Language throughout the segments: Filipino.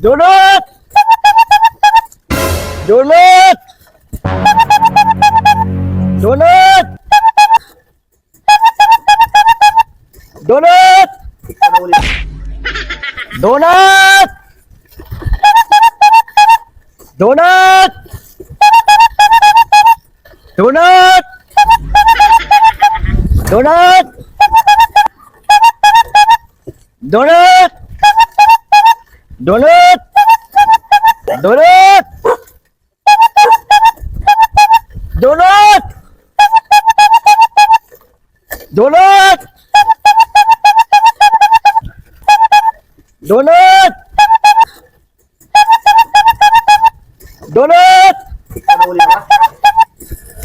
Dulot! Dulot! Dulot! Dulot! Donut! Donut! Donut! Donut! Donut! Donut! Donut! Donut! Donut! Donut! Donut!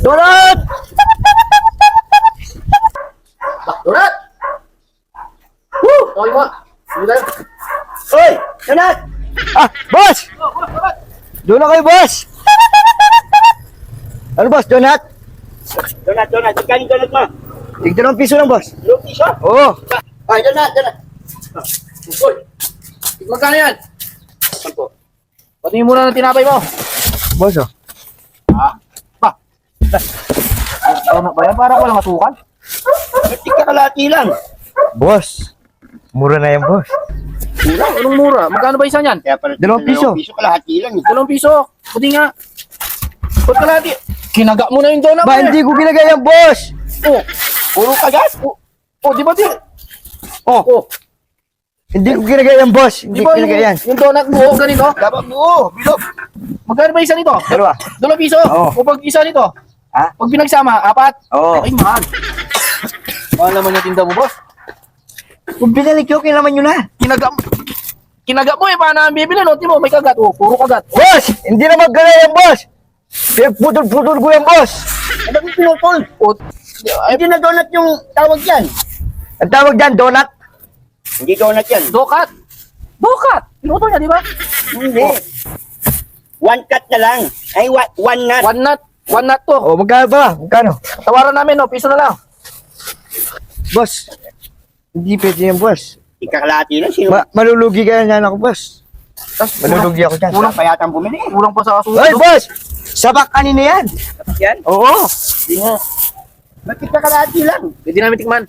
Donut! Donut! Woo! Okay mo. Sige tayo. Oy! Donut! Ah, boss! Donut kayo, boss! Ano, boss? Donut? Donut, donut. Ikaw yung donut mo. Tignan ng piso lang, boss. Yung piso. Oo. Ay, donut, donut. Uy! Magkano yan? Sampo. Patingin muna ng tinapay mo. Boss, oh. Ah. Ba? Donut ba yan? Parang walang masukan. Tika kalati lang. Boss. Mura na yan, boss. Mura? Anong mura? Magkano ba isa niyan? Kaya pala Dalawang piso. piso kalahati lang. eh. Dalawang piso. Puti nga. Ba't kalati? Kinaga mo na yung donut Ba, eh. hindi ko ginagaya yan, boss! Oh, puro kagat. Oh, oh di ba di? Oh, oh. Hindi ko ginagaya yan, boss. Di Hindi ba ko yung, ginagaya yan. yung donut buo ganito? Dapat buo, bilog. Magkano ba isa nito? Dalawa. Dalawang piso? Oo. O pag isa nito? Ha? Pag pinagsama, apat? Oo. Ay, mahal. mahal naman yung tinda mo, boss. Kung binalik ko, kailangan nyo na. Kinaga mo. Kinaga mo eh, paano ang bibili? No? Mo, may kagat. Oh, puro kagat. Boss! Hindi na magkaya yan, boss! Putol-putol ko yan, boss! Ano kung pinupol? Oh, ay, Hindi na donut yung tawag yan. Ang tawag dyan, donut. Hindi donut yan. dokat. Dokat. Pinutol niya, di ba? Hindi. One cut na lang. Ay, one, one nut. One nut. One nut to. O, magkano ba? Magkano? Tawaran namin, no? Piso na lang. Boss, hindi pwede yan, boss. Ikakalahati lang. Sino? Ma malulugi kaya yan ako, boss. Tas, Malulugi ako dyan. Kulang pa yata ang bumili. Kulang pa sa kasunod. Hoy, boss! Sabak kanina yan. Yan. Oo. Di nga. Ba't ikakalahati lang? Pwede namin tikman.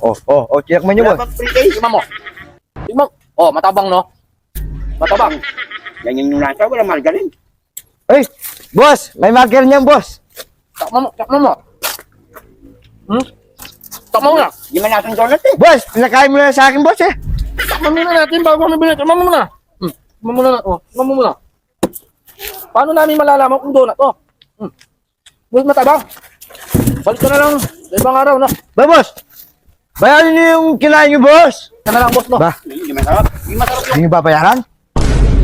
Oh, oh, oh, tiyak mo nyo, boss. Tikman mo. Tikman. Oh, matabang, no? Matabang. Yan yung nasa, wala margarin. Ay, boss, may marker niyan, boss. Takman mo. Takman mo. Hmm? Na. Hindi man nasang donut eh. Boss, pinakain mo na sa akin, boss, eh. Takman muna natin bago kami bilhin. Takman mo muna. Hmm. Takman mo na. Oh, mo muna. Paano namin malalaman kung donut to? Hmm. Boss, matabang. Balik ka na lang. Ibang araw na. Ba, boss? Bayaran niyo yung kinain niyo, boss. Ka na lang, boss, no? Ba, Hindi masarap. Hindi masarap hindi niyo babayaran?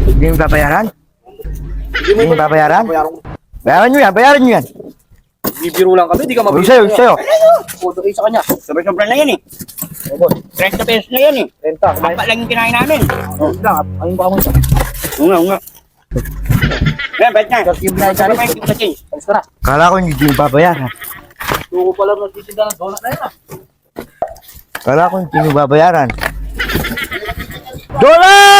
Hindi niyo babayaran? Hindi niyo babayaran? Bayaran. Bayaran niyo yan, bayaran niyo yan. Bibiro lang kami. Di ka O, mabibiro. sa'yo, sa'yo. Oh, doon sa kanya. Sobra-sobra na yan eh. Oh, boss. 30 pesos na yan eh. Renta. Baba lang yung kinain namin. Oh, lang. Ayun ba mo ito? Unga, unga. Yan, bait na. Kasi yung namin. ba yung change? Alis ka na. Kala ko hindi niyo babayaran. Tuko pa lang nagtitinda ng donut na yun ah. Kala ko hindi niyo babayaran. Donut!